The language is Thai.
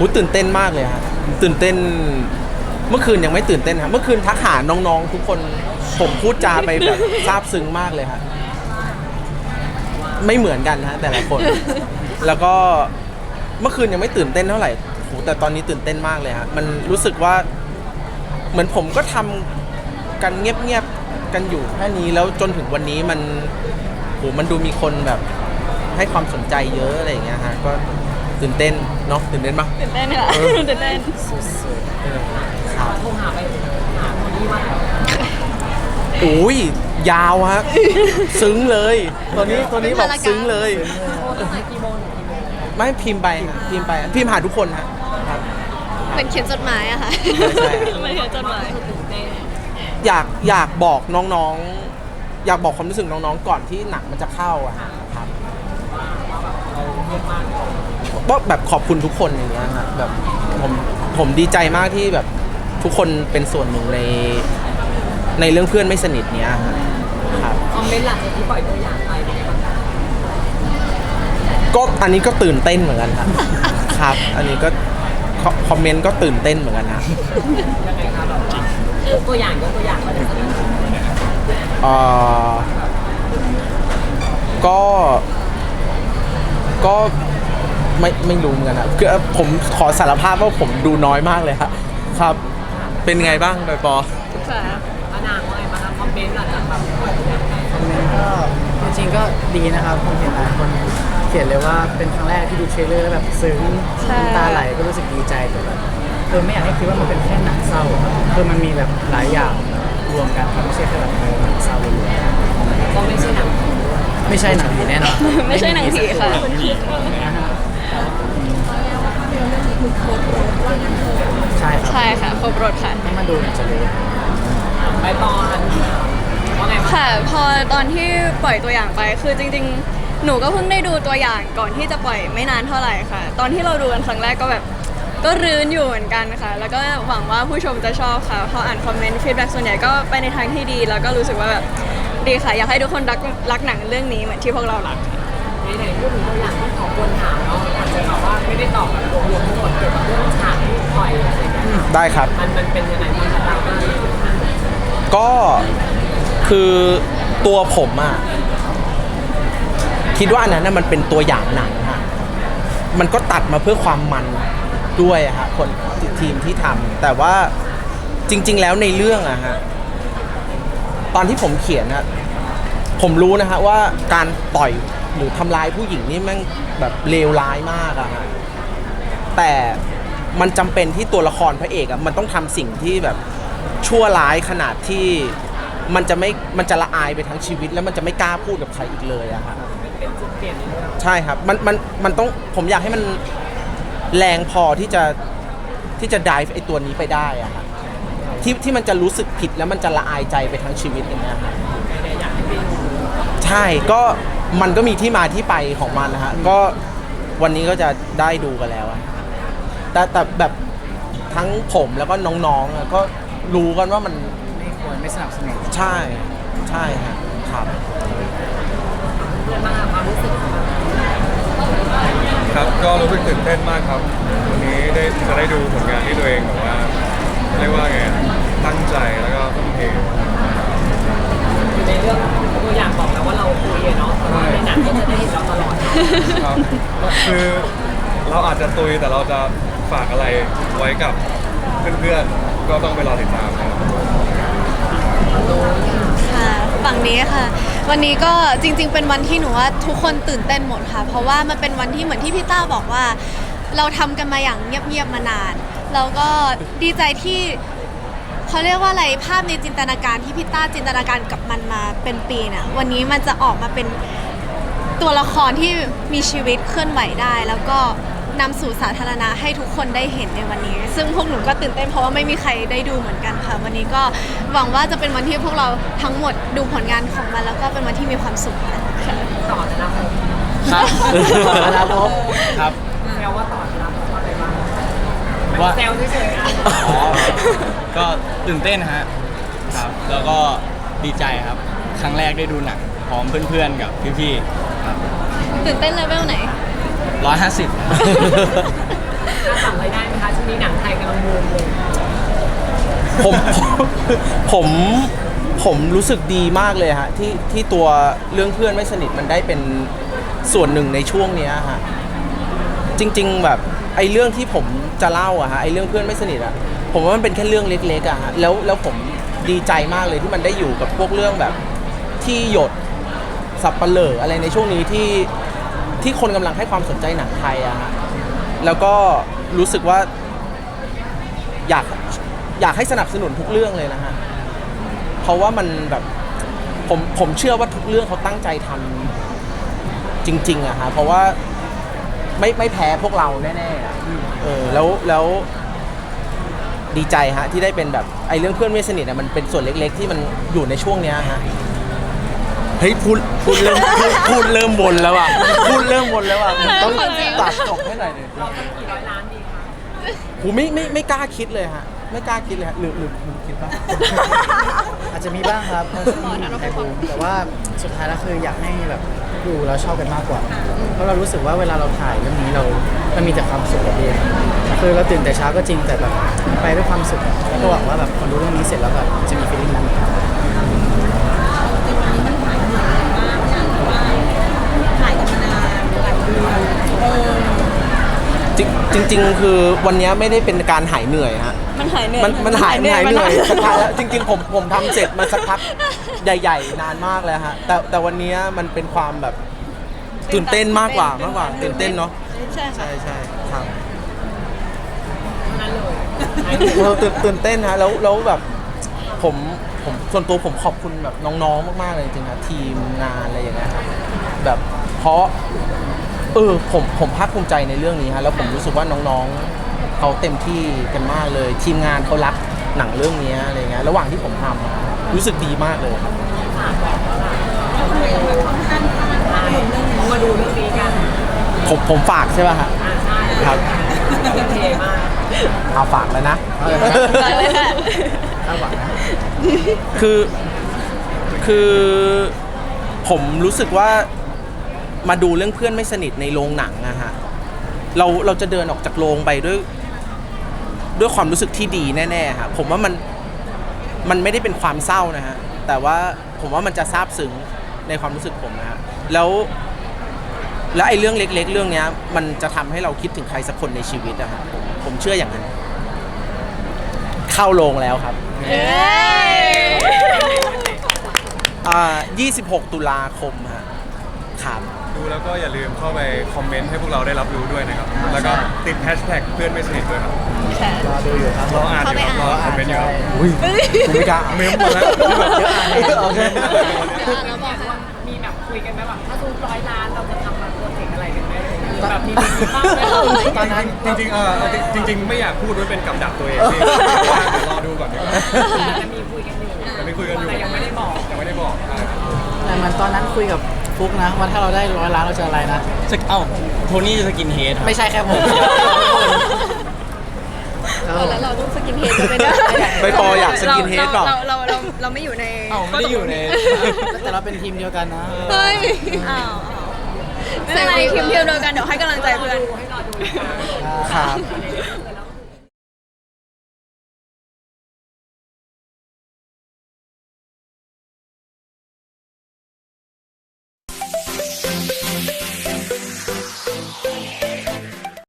หูตื่นเต้นมากเลยฮะตื่นเต้น เมื่อคืนยังไม่ตื่นเต้นครับเมื่อคืนทักหาน้องๆ ทุกคนผมพูดจาไปแบบซาบซึ้งมากเลยฮะไม่เหมือนกันฮะแต่ละคน แล้วก็เมื่อคืนยังไม่ตื่นเต้นเท่าไหร่โหแต่ตอนนี้ตื่นเต้นมากเลยฮะมันรู้สึกว่า เหมือนผมก็ทำกันเงียบๆกันอยู่แค่นี้แล้วจนถึงวันนี้มันโหมันดูมีคนแบบให้ความสนใจเยอะอะไรอย่างเงี้ยฮะก็ ตื่นเต้นเนาะตื่นเต้นปะ ตื่นเต้นค่ะ เออ ตื่นเต้นครับโทรหาไปหาคนที่ว่าโอ้ยยาวฮะ ซึ้งเลยตัวนี้ตัวนี้บอกซึ้งเลย โทรตั้งแต่กี่โมงถึงกี่โมงไม่พิมพ์ไปฮะพิมพ์ไปพิมพ์หาทุกคนฮะครับ เหมือนเขียนจดหมายอะค่ะ ใช่เหมือนเขียนจดหมายตื่นเต้นอยากอยากบอกน้องๆ อยากบอกความรู้สึกน้องๆ ก่อนที่หนังมันจะเข้าอะครับ เราเรียกมาก ว่าแบบขอบคุณทุกคนอย่างเงี้ยฮะแบบผมผมดีใจมากที่แบบทุกคนเป็นส่วนหนึ่งในในเรื่องเพื่อนไม่สนิทเนี้ยฮะครับ คอมเมนต์หลังจากที่ปล่อยตัวอย่างไปเป็นไงบ้างคะก็อันนี้ก็ตื่นเต้นเหมือนกันครับ ครับ อันนี้ก็คอคอมเมนต์ก็ตื่นเต้นเหมือนกันนะยังไงคะแบบว่ายกตัวอย่างยกตัวอย่างมาจากสนิทเอ่อก็ ก็ ไม่ไม่รู้เหมือนกันนะคือผมขอสารภาพว่าผมดูน้อยมากเลยครับครับ เป็นไงบ้างใบปอค่ะพระนางว่าไงบ้างคะคอมเมนต์หลังจากแบบปล่อยตัวอย่างไปคอมเมนต์ก็จริงๆก็ดีนะครับผมเห็นหลายคนเขียนเลยว่าเป็นครั้งแรกที่ดูเทรลเลอร์แล้วแบบซึ้งใช่น้ำตาไหลก็รู้สึกดีใจแต่แบบเออไม่อยากให้คิดว่ามันเป็นแค่หนังเศร้าครับคือมันมีแบบหลายอย่างรวมกันครับไม่ใช่แค่แบบเออหนังเศร้าเลยก็ไม่ใช่หนังผีด้วยไม่ใช่หนังผีแน่นอนไม่ใช่หนังผีค่ะ ใช่ครับใช่ค่ะครบรถค่ะ ให้มาดูมันจะรู้ไปบอลว่าไงบ้างค่ะ พอตอนที่ปล่อยตัวอย่างไปคือจริง ๆ หนูก็เพิ่งได้ดูตัวอย่างก่อนที่จะปล่อยไม่นานเท่าไหร่ค่ะ ตอนที่เราดูกันครั้งแรกก็แบบก็รื้นอยู่เหมือนกันค่ะ แล้วก็หวังว่าผู้ชมจะชอบค่ะพออ่านคอมเมนต์ฟีดแบ็กส่วนใหญ่ก็ไปในทางที่ดี แล้วก็รู้สึกว่าแบบดีค่ะ อยากให้ทุกคนรักรักหนังเรื่องนี้เหมือนที่พวกเรารักค่ะ ไหนๆพูดถึงตัวอย่างที่ขอควรถามเนาะอาจจะแบบว่าไม่ได้ตอบแบบรวมๆทั้งหมดเกี่ยวกับเรื่องฉากที่ปล่อยอะไรอย่างเงี้ยได้ครับ มันมันเป็นยังไงบ้างคะดราม่าก็คือตัวผมอะคิดว่าอันนั้นน่ะมันเป็นตัวอย่างหนังฮะมันก็ตัดมาเพื่อความมันด้วยอะฮะคนทีมที่ทำแต่ว่าจริง ๆ แล้วในเรื่องอะฮะตอนที่ผมเขียนอะผมรู้นะฮะว่าการต่อย หรือทำร้ายผู้หญิงนี่แม่งแบบเลวร้ายมากอะฮะแต่มันจำเป็นที่ตัวละครพระเอกอะมันต้องทำสิ่งที่แบบชั่วร้ายขนาดที่มันจะไม่มันจะละอายไปทั้งชีวิต แล้วมันจะไม่กล้าพูดกับใครอีกเลยอะครับเป็นจุดเปลี่ยนในเรื่องใช่ครับมันมันมันต้องผมอยากให้มันแรงพอที่จะที่จะดิฟไอตัวนี้ไปได้อะครับที่ที่มันจะรู้สึกผิดแล้วมันจะละอายใจไปทั้งชีวิตอย่างเงี้ยครับ ไม่ได้อยากให้ไปดูใช่ก็ มันก็มีที่มาที่ไปของมันนะฮะก็วันนี้ก็จะได้ดูกันแล้วอะแต่แต่แบบทั้งผมแล้วก็น้องๆอะก็รู้กันว่ามันไม่ควรไม่สนับสนุนใช่ใช่ครับครับมากความรู้สึกของมันครับก็รู้สึกตื่นเต้นมากครับวันนี้ได้จะได้ดูผลงานที่ตัวเองแบบว่าเรียกว่าไงอะตั้งใจแล้วก็ทุ่มเท อยู่ในเรื่องตัวอย่างบอกแล้วว่าเราคุยอะเนาะแต่ว่า ครับคือเราอาจจะตุยแต่เราจะฝากอะไรไว้กับเพื่อนๆ ก็ต้องไปรอติดตามนะครับค่ะฝั่งนี้ค่ะ วันนี้ก็จริง ๆ เป็นวันที่หนูว่าทุกคนตื่นเต้นหมดค่ะ เพราะว่ามันเป็นวันที่เหมือนที่พี่ต้าบอกว่า เราทำกันมาอย่างเงียบๆมานานแล้วก็ดีใจที่เขาเรียกว่าอะไรภาพในจินตนาการที่พี่ต้าจินตนาการกับมันมาเป็นปีน่ะวันนี้มันจะออกมาเป็น ตัวละครที่มีชีวิตเคลื่อนไหวได้ แล้วก็นำสู่สาธารณะให้ทุกคนได้เห็นในวันนี้ ซึ่งพวกหนูก็ตื่นเต้นเพราะว่าไม่มีใครได้ดูเหมือนกันค่ะ วันนี้ก็หวังว่าจะเป็นวันที่พวกเราทั้งหมดดูผลงานของมัน แล้วก็เป็นวันที่มีความสุขค่ะต่อจะรับครับครับผมครับแซวว่าต่อจะรับว่าอะไรบ้างว่าแซวเฉยๆอะอ๋อก็ตื่นเต้นฮะครับ แล้วก็ดีใจครับ ครั้งแรกได้ดูหนังพร้อมเพื่อนๆกับพี่ๆครับ ตื่นเต้นเลเวลไหน ร้อยห้าสิบ คาดหวังอะไรได้ไหมคะช่วงนี้หนังไทยกำลังบูมเลยผมผมผมรู้สึกดีมากเลยฮะที่ที่ตัวเรื่องเพื่อนไม่สนิทมันได้เป็นส่วนหนึ่งในช่วงเนี้ยฮะจริง ๆ แบบไอ้เรื่องที่ผมจะเล่าอะฮะไอ้เรื่องเพื่อนไม่สนิทอะผมว่ามันเป็นแค่เรื่องเล็กๆอะฮะแล้วแล้วผมดีใจมากเลยที่มันได้อยู่กับพวกเรื่องแบบที่หยด สับปะเหร่ออะไรในช่วงนี้ที่ที่คนกำลังให้ความสนใจหนังไทยอะฮะแล้วก็รู้สึกว่า อยากอยากให้สนับสนุนทุกเรื่องเลยนะฮะเพราะว่ามันแบบผมผมเชื่อว่าทุกเรื่องเขาตั้งใจทำจริงๆอะฮะเพราะว่าไม่ไม่แพ้พวกเราแน่ๆอะเออแล้วแล้วดีใจฮะที่ได้เป็นแบบไอ้เรื่องเพื่อนไม่สนิทอะมันเป็นส่วนเล็ก ๆ ที่มันอยู่ในช่วงเนี้ยฮะ เฮ้ยพูดพูดเริ่มพูดพูดเริ่มวนแล้วอะพูดเริ่มวนแล้วอะต้องตัดจบให้หน่อยหนึ่งเราจะกี่ร้อยล้านดีคะกูไม่ไม่ไม่กล้าคิดเลยฮะ ไม่กล้าคิดเลยฮะหรือหรือหรือคิดปะอาจจะมีบ้างครับเพราะช่วงนี้ไทยบูมแต่ว่าสุดท้ายแล้วคืออยากให้แบบดูแล้วชอบกันมากกว่า เพราะเรารู้สึกว่าเวลาเราถ่ายเรื่องนี้เรามันมีแต่ความสุขกับเองคือเราตื่นแต่เช้าก็จริงแต่แบบไปด้วยความสุขแล้วก็หวังว่าแบบคนดูเรื่องนี้เสร็จแล้วแบบจะมีฟีลลิ่งนั้น จริงจริง ๆ คือวันนี้ไม่ได้เป็นการหายเหนื่อยฮะมันหายเหนื่อยมันมันหายหายเหนื่อยมาสักกพักแล้วจริง ๆ ผมผมทำเสร็จมาสักพักใหญ่ ๆ นานมากแล้วฮะแต่แต่วันนี้มันเป็นความแบบตื่นเต้นมากกว่ามากกว่าตื่นเต้นเนาะใช่ค่ะใช่ใช่ครับนั่นเลยเราตื่นตื่นเต้นฮะแล้วแล้วแบบผมผมส่วนตัวผมขอบคุณแบบน้องๆ มากๆเลยจริงๆครับทีมงานอะไรอย่างเงี้ยครับแบบเพราะ เออผมผมภาคภูมิใจในเรื่องนี้ฮะแล้วผมรู้สึกว่าน้องๆเขาเต็มที่กันมากเลย ทีมงานเขารักหนังเรื่องนี้อะไรเงี้ยระหว่างที่ผมทำอะรู้สึกดีมากเลยครับฝากบอกแล้วล่ะมาดูเรื่องนี้กันผมผมฝากใช่ป่ะฮะอ่าใช่ครับทุ่มเทมากเอาฝากแล้วนะเอาเลยครับฝากเลยค่ะคาดหวังนะคือคือผมรู้สึกว่า มาดูเรื่องเพื่อนไม่สนิทในโรงหนังอะฮะเราเราจะเดินออกจากโรงไปด้วย ด้วยความรู้สึกที่ดีแน่ๆครับผมว่ามันมันไม่ได้เป็นความเศร้านะฮะแต่ว่าผมว่ามันจะซาบซึ้งในความรู้สึกผมนะฮะแล้ว แล้วไอ้เรื่องเล็ก ๆ เรื่องเนี้ย มันจะทำให้เราคิดถึงใครสักคนในชีวิตอะฮะผมผมเชื่ออย่างนั้น เข้าโรงแล้วครับเย้อ่า26 ตุลาคมฮะ ครับดูแล้วก็อย่าลืมเข้าไปคอมเมนต์ให้พวกเราได้รับรู้ด้วยนะครับ แล้วก็ติดแฮชแท็กเพื่อนไม่สนิทด้วยครับรอดูอยู่ครับรออ่านอยู่ครับรอคอมเมนต์อยู่ครับอุ้ยผมไม่กล้าเมมหมดแล้วที่แบบเยอะอ่านเลยโอเคแล้วบอกว่ามีแบบคุยกันไหมแบบถ้าทุกร้อยล้านเราจะทำมาโปรเจกต์อะไรกันไหมหรือแบบมีมีบ้างไหมตอนนั้นจริงๆเออจริง ๆ ไม่อยากพูดว่าเป็นกับดักตัวเองที่ว่าเดี๋ยวรอดูก่อนดีกว่าจะมีคุยกันอยู่แต่ไม่คุยกันอยู่แต่ยังไม่ได้บอกยังไม่ได้บอกใช่แต่มันตอนนั้นคุยกับ ฟุกนะว่าถ้าเราได้ร้อยล้านเราจะอะไรนะสกเอ้าโทนี่จะสกินเฮดครับไม่ใช่แค่ผม เออแล้วเราต้องสกินเฮดกันไปด้วยไปปออยากสกินเฮดเปล่าเราเราเราเราไม่อยู่ในเอ้าไม่ได้อยู่ใน แต่เราเป็นทีมเดียวกันนะ เฮ้ยอ้าวไม่เป็นไรทีมเทียมเดียวกันเดี๋ยวให้กำลังใจเพื่อนให้รอดูนะคะครับเ